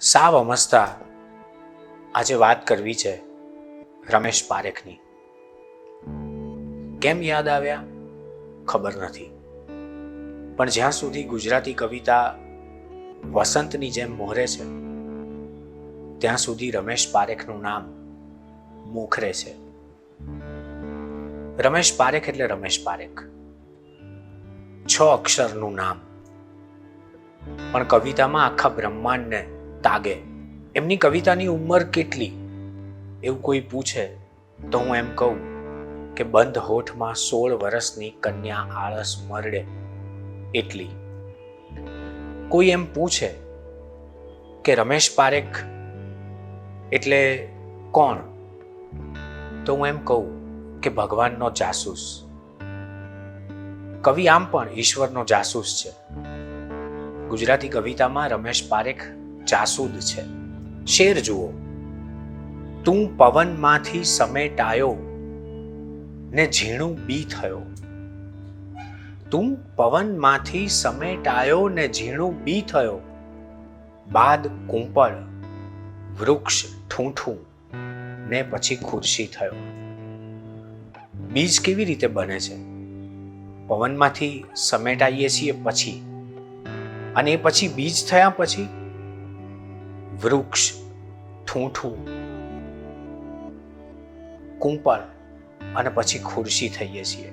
સાવ અમસ્તા આજે વાત કરવી છે રમેશ પારેખની. કેમ યાદ આવ્યા? ખબર નથી. પણ જ્યાં સુધી ગુજરાતી કવિતા વસંતની જેમ મોહરે છે, ત્યાં સુધી રમેશ પારેખનું નામ મોખરે છે. રમેશ પારેખ એટલે રમેશ પારેખ. છ અક્ષરનું નામ. પણ કવિતામાં આખા બ્રહ્માંડને તાગે એમની કવિતાની ઉંમર કેટલી? એવું કોઈ પૂછે તો હું એમ કહું કે બંધ હોઠમાં સોળ વર્ષની કન્યા આળસ મરડે. એટલી. કોઈ એમ પૂછે કે રમેશ પારેખ એટલે કોણ? તો હું એમ કહું કે ભગવાનનો જાસૂસ. કવિ આમ પણ ઈશ્વરનો જાસૂસ છે. ગુજરાતી કવિતામાં રમેશ પારેખ જાસૂદ છે. શેર જુઓ, તું પવનમાંથી સમેટાયો ને ઝીણું બી થયો. તું પવનમાંથી સમેટાયો ને ઝીણું બી થયો. બાદ કુંપળ, વૃક્ષ ઠૂંઠું ને પછી ખુરશી થયો. બીજ કેવી રીતે બને છે? પવનમાંથી સમેટાઈએ છીએ પછી. અને એ પછી બીજ થયા પછી? વૃક્ષ, ઠૂંઠું કુંપળ અને પછી ખુરશી થઈએ છીએ.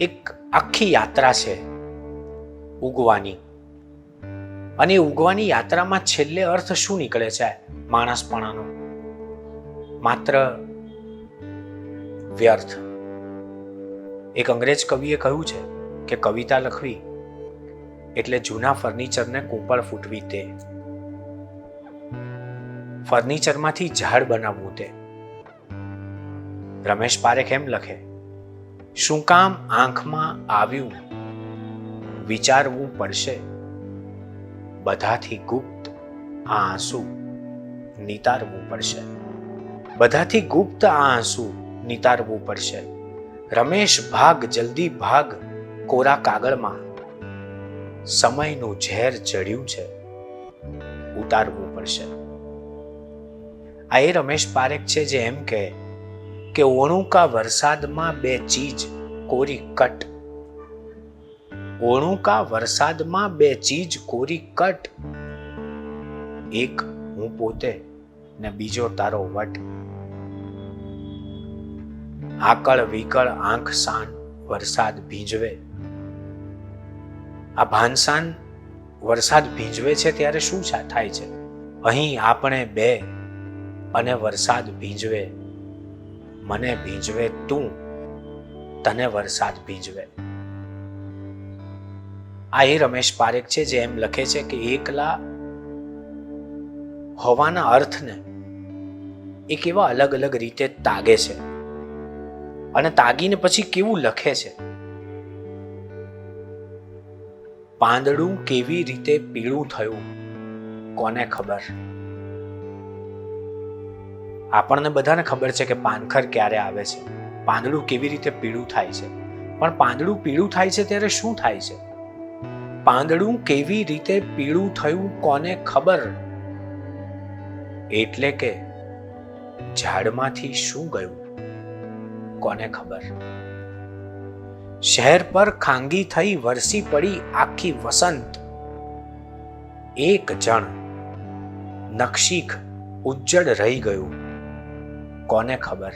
એક આખી યાત્રા છે ઉગવાની. અને ઉગવાની યાત્રામાં છેલ્લે અર્થ શું નીકળે છે માણસપણાનો? માત્ર વ્યર્થ. એક અંગ્રેજ કવિએ કહ્યું છે કે કવિતા લખવી એટલે જૂના ફર્નિચરને કૂંપળ ફૂટવી તે. ફર્નિચરમાંથી ઝાડ બનાવવું તે. રમેશ પારેખ એમ લખે, શું કામ આંખમાં આવ્યું? વિચારવું પડશે. બધાથી ગુપ્ત આ આંસુ નિતારવું પડશે. બધાથી ગુપ્ત આ આંસુ નિતારવું પડશે. રમેશ ભાગ, જલ્દી ભાગ, કોરા કાગળમાં. સમયનું ઝેર ચડ્યું છે. ઉતારવું પડશે. આ એ રમેશ પારેખ છે જે એમ કહે કે ઓણુકા વરસાદમાં બે ચીજ કોરી કટ. ઓણુકા વરસાદમાં બે ચીજ કોરી કટ. એક હું પોતે ને બીજો તારો વટ. આકળ વિકળ આંખ સાન વરસાદ ભીંજવે. આ ભાનસાન વરસાદ ભીંજવે છે ત્યારે શું થાય છે? અહીં આપણે બે અને વરસાદ ભીંજવે, મને ભીંજવે તું, તને વરસાદ ભીંજવે. આ એ રમેશ પારેખ છે જે એમ લખે છે કે એકલા હોવાના અર્થને એ કેવા અલગ અલગ રીતે તાગે છે. અને તાગીને પછી કેવું લખે છે? પાંદડું કેવી રીતે પીળું થયું? કોને ખબર? આપણને બધાને ખબર છે કે પાનખર ક્યારે આવે છે. પાંદડું કેવી રીતે પીળું થાય છે? પણ પાંદડું પીળું થાય છે ત્યારે શું થાય છે? પાંદડું કેવી રીતે પીળું થયું કોને ખબર? એટલે કે ઝાડમાંથી શું ગયું કોને ખબર? શહેર પર ખાંગી થઈ વરસી પડી આખી વસંત. એક જણ નક્ષીક ઉજ્જડ રહી ગયું. કોને ખબર?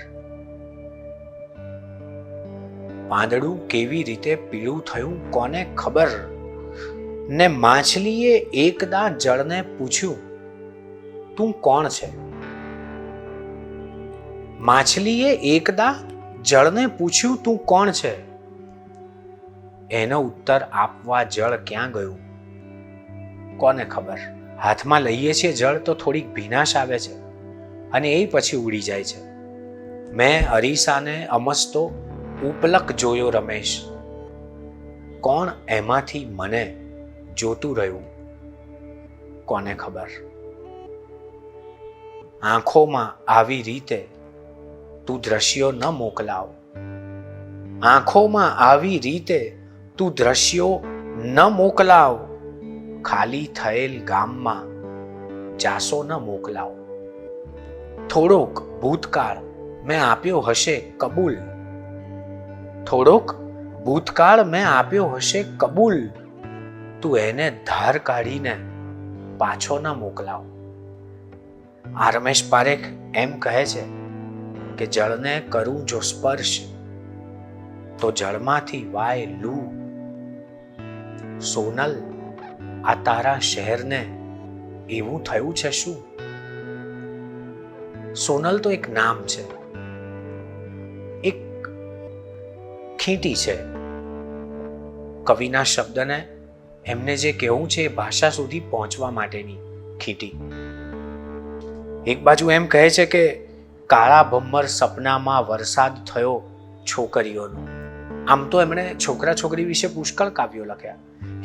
પાંદડું કેવી રીતે પીળું થયું કોને ખબર? ને માછલીએ એકદા જળને પૂછ્યું, તું કોણ છે? માછલીએ એકદા જળને પૂછ્યું, તું કોણ છે? એનો ઉત્તર આપવા જળ ક્યાં ગયું? કોને ખબર? હાથમાં લઈએ છીએ જળ તો થોડીક ભીનાશ આવે છે અને એ પછી ઉડી જાય છે. મેં અરીસાને અમસ્તો ઉપલક જોયો રમેશ. કોણ એમાંથી મને જોતું રહ્યું? કોને ખબર? આંખોમાં આવી રીતે તું દ્રશ્યો ન મોકલાવ. આંખોમાં આવી રીતે તું દ્રશ્યો ન મોકલાવ. ખાલી થયેલ ગામમાં ચાસો ન મોકલાવો. થોડોક ભૂતકાળ મેં આપ્યો હશે કબૂલ. થોડોક ભૂતકાળ મેં આપ્યો હશે કબૂલ. તું એને ધાર કાઢીને પાછો ન મોકલાવ. આ રમેશ પારેખ એમ કહે છે કે જળને કરું જો સ્પર્શ, તો જળમાંથી વાય લૂ. સોનલ, આ તારા શહેરને એવું થયું છે શું? સોનલ તો એક નામ છે. ખીંટી છે. કવિના શબ્દને એમને જે કહેવું છે એ ભાષા સુધી પહોંચવા માટેની ખીટી. એક બાજુ એમ કહે છે કે કાળા ભમ્મર સપનામાં વરસાદ થયો છોકરીઓનો. આમ તો એમણે છોકરા છોકરી વિશે પુષ્કળ કાવ્યો લખ્યા.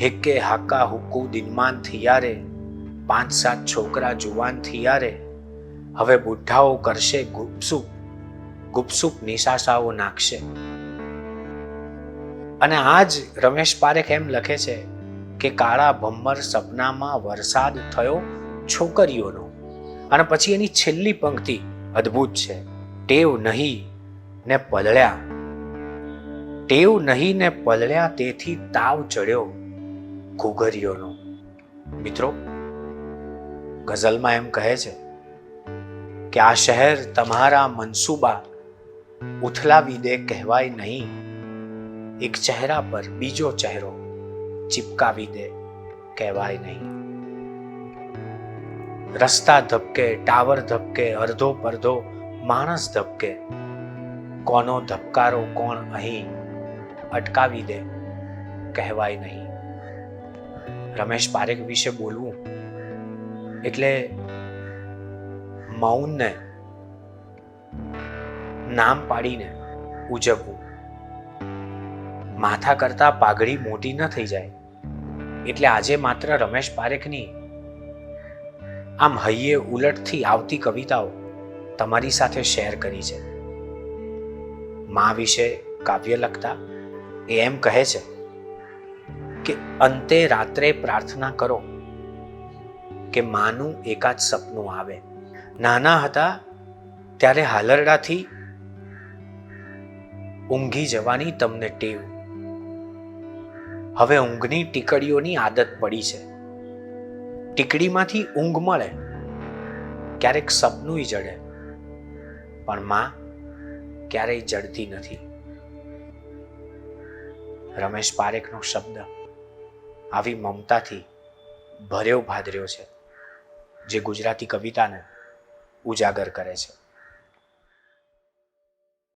હિક્કે હાકા હુક્કુ દિનમાન થિયારે, પાંચ સાત છોકરા જુવાન થિયારે. હવે બુઢ્ઢાઓ કરશે ગુપસુપ ગુપસુપ નિશાસાઓ નાખશે. અને આજ રમેશ પારેખ એમ લખે છે કે કાળા ભમ્મર સપનામાં વરસાદ થયો છોકરીઓનો. અને પછી એની છેલ્લી પંક્તિ અદ્ભુત છે. ટેવ નહીં ને પલળ્યા. ટેવ નહીં ને પલળ્યા તેથી તાવ ચડ્યો ઘૂઘરીઓનો. મિત્રો, ગઝલમાં એમ કહે છે કે આ શહેર તમારા મનસૂબા ઉથલાવી દે કહેવાય નહીં. એક ચહેરા પર બીજો ચહેરો ચિપકાવી દે કહેવાય નહીં રસ્તા ધબકે ટાવર ધબકે અડધો પડધો માણસ ધબકે કોનો ધબકારો કોણ અહીં અટકાવી દે કહેવાય નહીં રમેશ પારેખ વિશે બોલવું એટલે મૌનને નામ પાડીને ઉજવવું માથા કરતાં પાઘડી મોટી ન થઈ જાય. એટલે આજે માત્ર રમેશ પારેખની આમ હૈયે ઉલટથી આવતી કવિતાઓ તમારી સાથે શેર કરી છે. મા વિશે કાવ્ય લખતા એ એમ કહે છે કે અંતે રાત્રે પ્રાર્થના કરો કે માનું એકાદ સપનું આવે. નાના હતા ત્યારે હાલરડાથી ઊંઘી જવાની તમને ટેવ. હવે ઊંઘની ટીકડીઓની આદત પડી છે. ટીકડીમાંથી ઊંઘ મળે, ક્યારેક સપનું જડે, પણ માં ક્યારેય જડતી નથી. રમેશ પારેખનો શબ્દ આવી મમતાથી ભર્યો ભાદર્યો છે, જે ગુજરાતી કવિતાને ઉજાગર કરે છે.